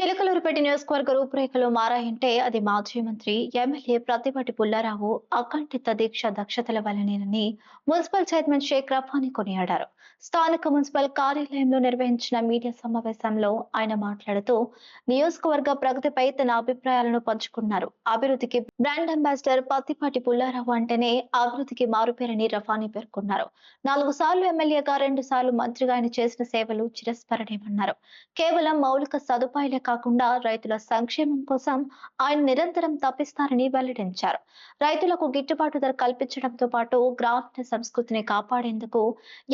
చిలకలూరుపేట నియోజకవర్గ రూపురేఖలు మారాయంటే అది మాజీ మంత్రి ఎమ్మెల్యే ప్రతిపాటి పుల్లారావు అఖండిత దీక్ష దక్షతల వలనేనని మున్సిపల్ చైర్మన్ షేక్ రఫాని కొనియాడారు. స్థానిక మున్సిపల్ కార్యాలయంలో నిర్వహించిన మీడియా సమావేశంలో ఆయన మాట్లాడుతూ నియోజకవర్గ ప్రగతిపై తన అభిప్రాయాలను పంచుకున్నారు. అభివృద్ధికి బ్రాండ్ అంబాసిడర్ పత్తిపాటి పుల్లారావు అంటేనే అభివృద్ధికి మారుపేరని రఫాని పేర్కొన్నారు. నాలుగు సార్లు ఎమ్మెల్యేగా రెండు సార్లు మంత్రిగా ఆయన చేసిన సేవలు చిరస్మరణీయమన్నారు. కేవలం మౌలిక సదుపాయాల కాకుండా రైతుల సంక్షేమం కోసం ఆయన నిరంతరం తప్పిస్తారని వెల్లడించారు. రైతులకు గిట్టుబాటు ధర కల్పించడంతో పాటు గ్రామీణ సంస్కృతిని కాపాడేందుకు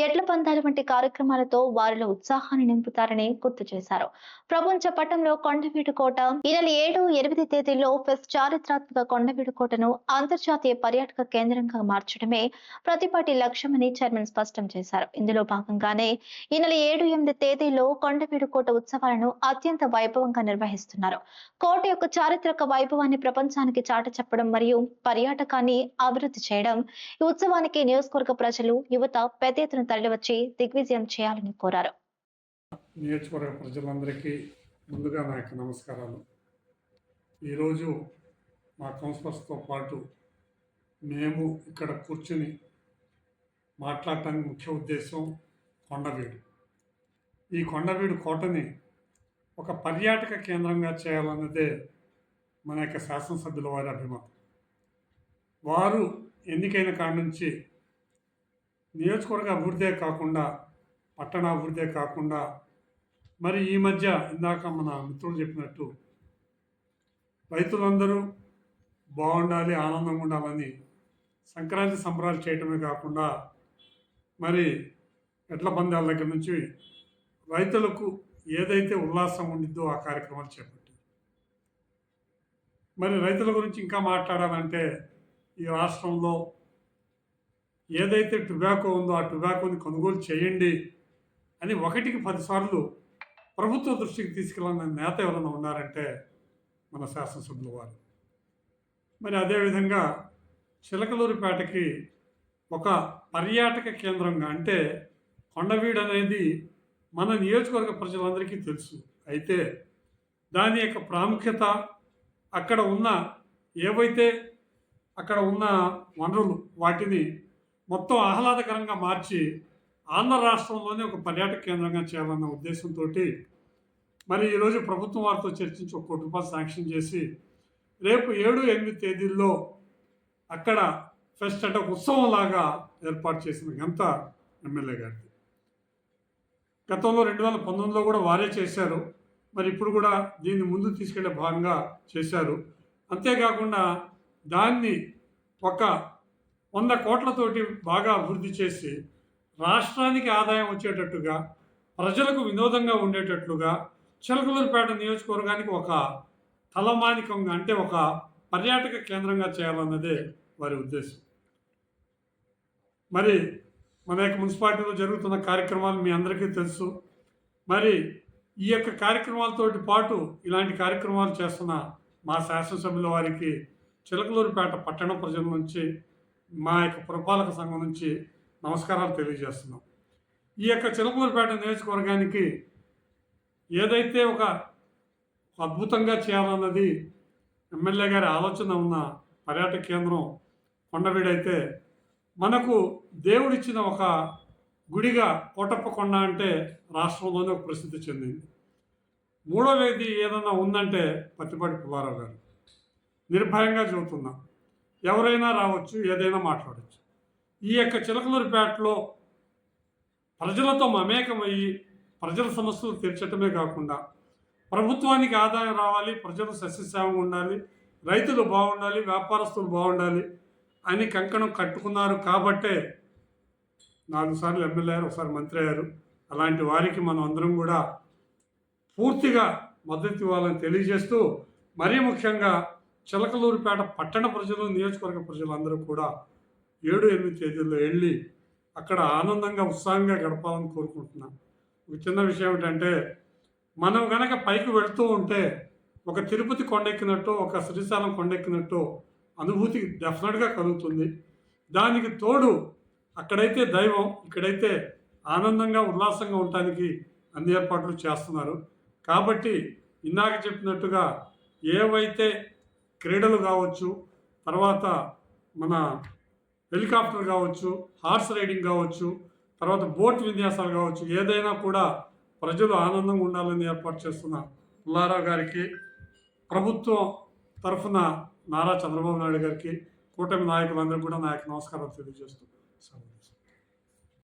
ఎడ్ల పందాల వంటి కార్యక్రమాలతో వారిలో ఉత్సాహాన్ని నింపుతారని గుర్తు చేశారు. ప్రపంచ పట్టంలో కొండవీడు కోట ఈ నెల ఏడు ఎనిమిది తేదీల్లో ఫెస్ట్ చారిత్రాత్మక కొండవీడు కోటను అంతర్జాతీయ పర్యాటక కేంద్రంగా మార్చడమే ప్రతిపాటి లక్ష్యమని చైర్మన్ స్పష్టం చేశారు. ఇందులో భాగంగానే ఈ నెల ఏడు ఎనిమిది తేదీలో కొండవీడు కోట ఉత్సవాలను అత్యంత వైభవంగా నిర్వహిస్తున్నారు. కోట యొక్క చారిత్రక వైభవాన్ని ప్రపంచానికి చాట చెప్పడం మరియు పర్యాటకాన్ని అభివృద్ధి చేయడం ఈ ఉత్సవానికి నియోజకవర్గ ప్రజలు యువత పెద్ద ఎత్తున తరలివచ్చి దిగ్విజయం చేయాలని కోరారు. నియోజకవర్గ ప్రజలందరికీ ముందుగా నా యొక్క నమస్కారాలు. ఈరోజు మా కౌన్సిలర్స్తో పాటు మేము ఇక్కడ కూర్చుని మాట్లాడటానికి ముఖ్య ఉద్దేశం కొండవీడు. ఈ కొండవీడు కోటని ఒక పర్యాటక కేంద్రంగా చేయాలన్నదే మన యొక్క శాసనసభ్యుల వారి అభిమతం. వారు ఎన్నికైన కాడి నుంచి నియోజకవర్గ అభివృద్ధే కాకుండా పట్టణ అభివృద్ధే కాకుండా మరి ఈ మధ్య ఇందాక మన మిత్రులు చెప్పినట్టు రైతులందరూ బాగుండాలి ఆనందంగా ఉండాలని సంక్రాంతి సంబరాలు చేయటమే కాకుండా మరి ఎడ్ల పందాల దగ్గర నుంచి రైతులకు ఏదైతే ఉల్లాసం ఉండిద్దో ఆ కార్యక్రమాలు చేపట్టి మరి రైతుల గురించి ఇంకా మాట్లాడాలంటే ఈ రాష్ట్రంలో ఏదైతే టొబాకో ఉందో ఆ టొబాకోని కొనుగోలు చేయండి అని ఒకటికి పదిసార్లు ప్రభుత్వ దృష్టికి తీసుకెళ్ళిన నేత ఎవరైనా ఉన్నారంటే మన శాసనసభ్యుల వారు. మరి అదేవిధంగా చిలకలూరిపేటకి ఒక పర్యాటక కేంద్రంగా అంటే కొండవీడు అనేది మన నియోజకవర్గ ప్రజలందరికీ తెలుసు. అయితే దాని యొక్క ప్రాముఖ్యత అక్కడ ఉన్న ఏవైతే అక్కడ ఉన్న వనరులు వాటిని మొత్తం ఆహ్లాదకరంగా మార్చి ఆంధ్ర రాష్ట్రంలోనే ఒక పర్యాటక కేంద్రంగా చేయాలన్న ఉద్దేశంతో మరి ఈరోజు ప్రభుత్వం వారితో చర్చించి ఒక కోటి రూపాయలు శాంక్షన్ చేసి రేపు ఏడు ఎనిమిది తేదీల్లో అక్కడ ఫెస్ట్ అంటే ఉత్సవంలాగా ఉత్సవం లాగా ఏర్పాటు చేసిన ఘనత ఎమ్మెల్యే గారిది. గతంలో రెండు వేల పంతొమ్మిదిలో కూడా వారే చేశారు. మరి ఇప్పుడు కూడా దీన్ని ముందు తీసుకెళ్ళే భాగంగా చేశారు. అంతేకాకుండా దాన్ని ఒక వంద కోట్లతోటి బాగా అభివృద్ధి చేసి రాష్ట్రానికి ఆదాయం వచ్చేటట్టుగా ప్రజలకు వినోదంగా ఉండేటట్లుగా చిలకలూరుపేట నియోజకవర్గానికి ఒక తలమానికంగా అంటే ఒక పర్యాటక కేంద్రంగా చేయాలన్నదే వారి ఉద్దేశం. మరి మన యొక్క మున్సిపాలిటీలో జరుగుతున్న కార్యక్రమాలు మీ అందరికీ తెలుసు. మరి ఈ యొక్క కార్యక్రమాలతోటి పాటు ఇలాంటి కార్యక్రమాలు చేస్తున్న మా శాసనసభ్యుల వారికి చిలకలూరుపేట పట్టణ ప్రజల నుంచి మా యొక్క పురపాలక సంఘం నుంచి నమస్కారాలు తెలియజేస్తున్నాం. ఈ యొక్క చిలకలూరుపేట నియోజకవర్గానికి ఏదైతే ఒక అద్భుతంగా చేయాలన్నది ఎమ్మెల్యే గారి ఆలోచన ఉన్న పర్యాటక కేంద్రం కొండవీడైతే మనకు దేవుడిచ్చిన ఒక గుడిగా కోటప్ప కొండ అంటే రాష్ట్రంలోనే ఒక ప్రసిద్ధి చెందింది. మూడో వేది ఏదైనా ఉందంటే పత్తిపాటి పుల్లారావు గారు. నిర్భయంగా చెబుతున్నా ఎవరైనా రావచ్చు ఏదైనా మాట్లాడచ్చు. ఈ యొక్క చిలకలూరిపేటలో ప్రజలతో మమేకమయ్యి ప్రజల సమస్యలు తీర్చటమే కాకుండా ప్రభుత్వానికి ఆదాయం రావాలి ప్రజలు సస్యశ్యామంగా ఉండాలి రైతులు బాగుండాలి వ్యాపారస్తులు బాగుండాలి అని కంకణం కట్టుకున్నారు కాబట్టే నాలుగు సార్లు ఎమ్మెల్యే అయ్యారు ఒకసారి మంత్రి అయ్యారు. అలాంటి వారికి మనం అందరం కూడా పూర్తిగా మద్దతు ఇవ్వాలని తెలియజేస్తూ మరీ ముఖ్యంగా చిలకలూరుపేట పట్టణ ప్రజలు నియోజకవర్గ ప్రజలందరూ కూడా ఏడు ఎనిమిది తేదీల్లో వెళ్ళి అక్కడ ఆనందంగా ఉత్సాహంగా గడపాలని కోరుకుంటున్నాం. ఒక చిన్న విషయం ఏమిటంటే మనం కనుక పైకి వెళుతూ ఉంటే ఒక తిరుపతి కొండెక్కినట్టు ఒక శ్రీశైలం కొండెక్కినట్టు అనుభూతి డెఫినెట్గా కలుగుతుంది. దానికి తోడు అక్కడైతే దైవం ఇక్కడైతే ఆనందంగా ఉల్లాసంగా ఉండటానికి అన్ని ఏర్పాట్లు చేస్తున్నారు. కాబట్టి ఇందాక చెప్పినట్టుగా ఏవైతే క్రీడలు కావచ్చు తర్వాత మన హెలికాప్టర్ కావచ్చు హార్స్ రైడింగ్ కావచ్చు తర్వాత బోట్ విన్యాసాలు కావచ్చు ఏదైనా కూడా ప్రజలు ఆనందంగా ఉండాలని ఏర్పాటు చేస్తున్న పుల్లారావు గారికి ప్రభుత్వం తరఫున నారా చంద్రబాబు నాయుడు గారికి కూటమి నాయకులందరికీ కూడా నా యొక్క నమస్కారం తెలియజేస్తున్నాను